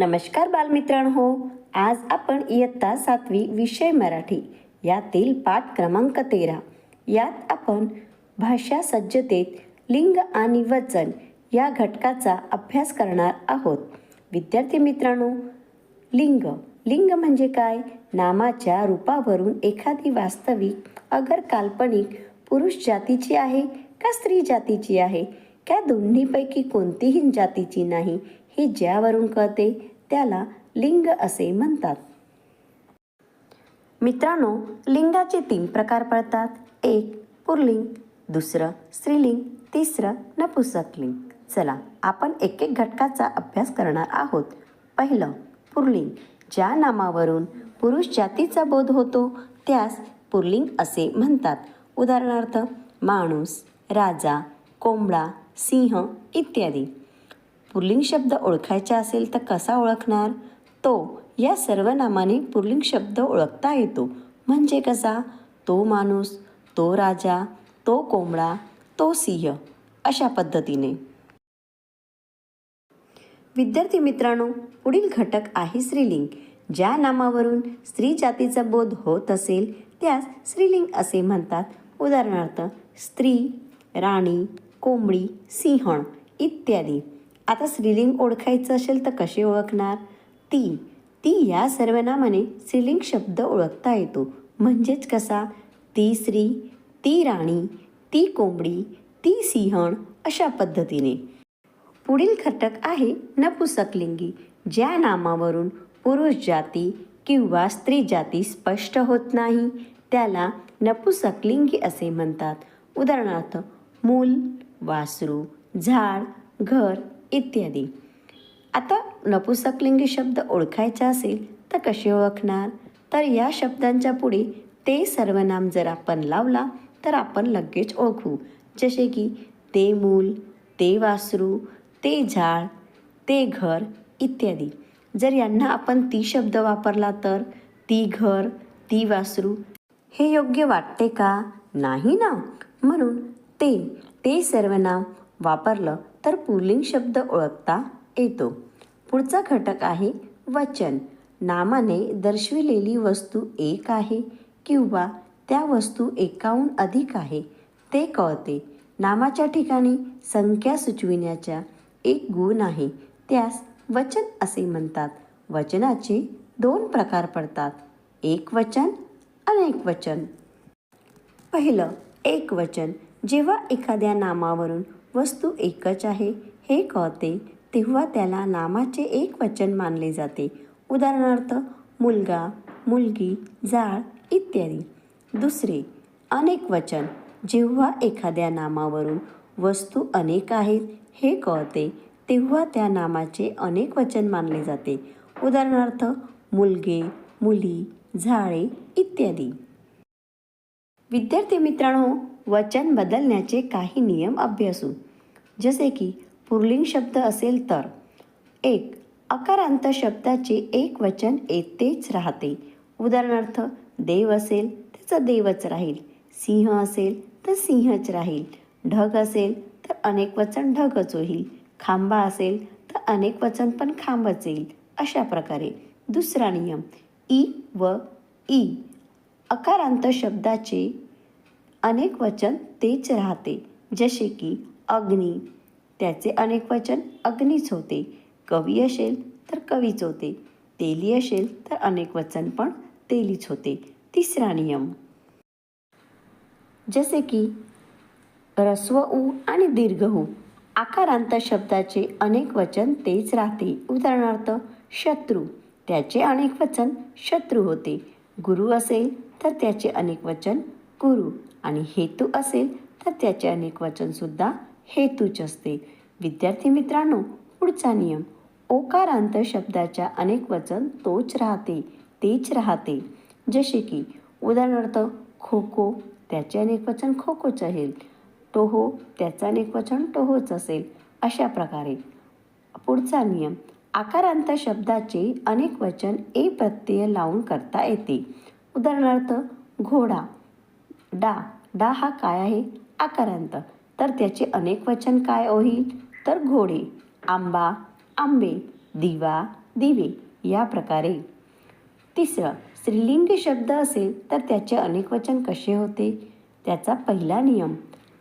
नमस्कार बालमित्रांनो. आज आपण इयत्ता सातवी विषय मराठी यातील पाठ क्रमांक तेरा. यात आपण भाषा सज्जतेत लिंग आणि वचन या घटकाचा अभ्यास करणार आहोत. विद्यार्थी मित्रांनो लिंग. लिंग म्हणजे काय? नामाच्या रूपावरून एखादी वास्तविक अगर काल्पनिक पुरुष जातीची आहे का स्त्री जातीची आहे? त्या दोन्हीपैकी कोणतीही जातीची नाही हे ज्यावरून कळते? त्याला लिंग असे म्हणतात. मित्रांनो लिंगाचे तीन प्रकार पडतात. एक पुरलिंग दुसरं स्त्रीलिंग तिसरं नपुसकलिंग. चला आपण एक एक घटकाचा अभ्यास करणार आहोत. पहिलं पुरलिंग. ज्या नामावरून पुरुष जातीचा बोध होतो त्यास पुरलिंग असे म्हणतात. उदाहरणार्थ माणूस राजा कोंबडा सिंह इत्यादी. पुर्लिंग शब्द ओळखायचा असेल तर कसा ओळखणार? तो या सर्व नामाने पुर्लिंग शब्द ओळखता येतो. म्हणजे कसा? तो माणूस तो राजा तो कोंबडा तो सिंह अशा पद्धतीने. विद्यार्थी मित्रांनो पुढील घटक आहे स्त्रीलिंग. ज्या नामावरून स्त्री जातीचा बोध होत असेल त्यास स्त्रीलिंग असे म्हणतात. उदाहरणार्थ स्त्री राणी कोंबडी सिंहण इत्यादी. आता स्त्रीलिंग ओळखायचं असेल तर कशी ओळखणार? ती ती या सर्वनामाने स्त्रीलिंग शब्द ओळखता येतो. म्हणजेच कसा? ती स्त्री ती राणी ती कोंबडी ती सिंहण अशा पद्धतीने. पुढील घटक आहे नपुसकलिंगी ज्या नामावरून पुरुष जाती किंवा स्त्री जाती स्पष्ट होत नाही. त्याला नपुसकलिंगी असे म्हणतात. उदाहरणार्थ मूल वासरू झाड घर इत्यादी. आता नपुसकलिंगी शब्द ओळखायचा असेल तर कसे ओळखणार? तर या शब्दांच्या पुढे ते सर्वनाम जर आपण लावला तर आपण लगेच ओळखू. जसे की ते मूल ते वासरू ते झाड ते घर इत्यादी. जर यांना आपण ती शब्द वापरला तर ती घर ती वासरू हे योग्य वाटते का? नाही ना. म्हणून ते ते सर्वनाम वापरलं तर पुल्लिंग शब्द ओळखता येतो. पुढचा घटक आहे वचन. नामाने दर्शविलेली वस्तू एक आहे किंवा त्या वस्तू एकाहून अधिक आहे ते कळते. नामाच्या ठिकाणी संख्या सुचविण्याच्या एक गुण आहे त्यास वचन असे म्हणतात. वचनाचे दोन प्रकार पडतात. एक वचन अनेक वचन. पहिलं एक वचन. जेव्हा एखाद्या नामावरून वस्तू एकच आहे. हे कळते तेव्हा त्याला नामाचे एक वचन मानले जाते. उदाहरणार्थ मुलगा मुलगी जाळ इत्यादी. दुसरे अनेक वचन. जेव्हा एखाद्या नामावरून वस्तू अनेक आहेत हे कळते तेव्हा त्या नामाचे अनेक वचन मानले जाते. उदाहरणार्थ मुलगे मुली झाडे इत्यादी. विद्यार्थी मित्रांनो वचन बदलण्याचे काही नियम अभ्यासू. जसे की पुर्लिंग शब्द असेल तर. एक अकारांत शब्दाचे एक वचन येतेच राहते. उदाहरणार्थ देव असेल त्याचं देवच राहील. सिंह असेल तर सिंहच राहील. ढग असेल तर अनेक वचन ढगच होईल. खांबा असेल तर अनेक वचन पण खांबच येईल. अशा प्रकारे. दुसरा नियम ई व ई. अकारांत शब्दाचे अनेक वचन तेच राहते. जसे की अग्नी त्याचे अनेक वचन अग्नीच होते. कवी असेल तर कवीच होते. तेली असेल तर अनेक वचन पण तेलीच होते. तिसरा नियम. जसे की रस्व ऊ आणि दीर्घ ऊ आकारांत शब्दाचे अनेक वचन तेच राहते. उदाहरणार्थ शत्रू. त्याचे अनेक वचन शत्रू होते. गुरु असेल तर त्याचे अनेक वचन गुरु. आणि हेतू असेल तर त्याचे अनेक वचनसुद्धा हेतूच असते. विद्यार्थी मित्रांनो पुढचा नियम ओकारांत शब्दाच्या अनेक वचन तोच राहते तेच राहते. जसे की उदाहरणार्थ खो खो त्याचे अनेक वचन खो खोच असेल. टोहो त्याचं अनेक वचन टोहोच असेल. अशा प्रकारे. पुढचा नियम आकारांत शब्दाचे अनेक वचन ए प्रत्यय लावून करता येते. उदाहरणार्थ घोडा. डा. डा हा काय आहे? आकारांत. तर त्याचे अनेक वचन काय होईल तर घोडे आंबा आंबे दिवा दिवे या प्रकारे. तिसरं स्त्रीलिंगी शब्द असेल तर त्याचे अनेक वचन कसे होते? त्याचा पहिला नियम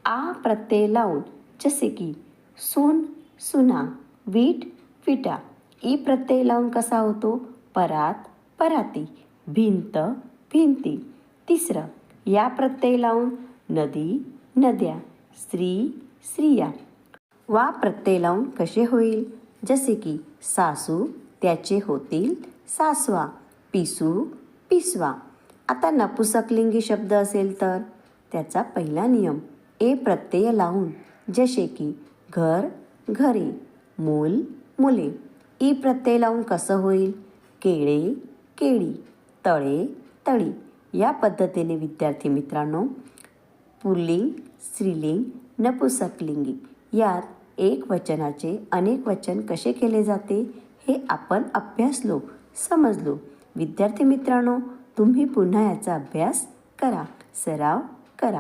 आ प्रत्यय लावून जसे की सून सुना वीट विटा. ई प्रत्यय लावून कसा होतो? परात पराती. भिंत भिंती. तिसरं या प्रत्यय लावून नदी नद्या स्त्री स्त्रिया. वा प्रत्यय लावून कसे होईल? जसे की सासू त्याचे होतील सासवा. पिसू पिसवा. आता नपुसकलिंगी शब्द असेल तर? त्याचा पहिला नियम ए प्रत्यय लावून जसे की घर घरे मूल मुले. ई प्रत्यय लावून कसं होईल? केळे केळी. तळे तळी. या पद्धतीने विद्यार्थी मित्रांनो पुल्लिंग स्त्रीलिंग नपुसकलिंगी यात एक वचनाचे अनेक वचन कसे केले जाते हे आपण अभ्यासलो समजलो. विद्यार्थी मित्रांनो तुम्ही पुन्हा याचा अभ्यास करा. सराव करा.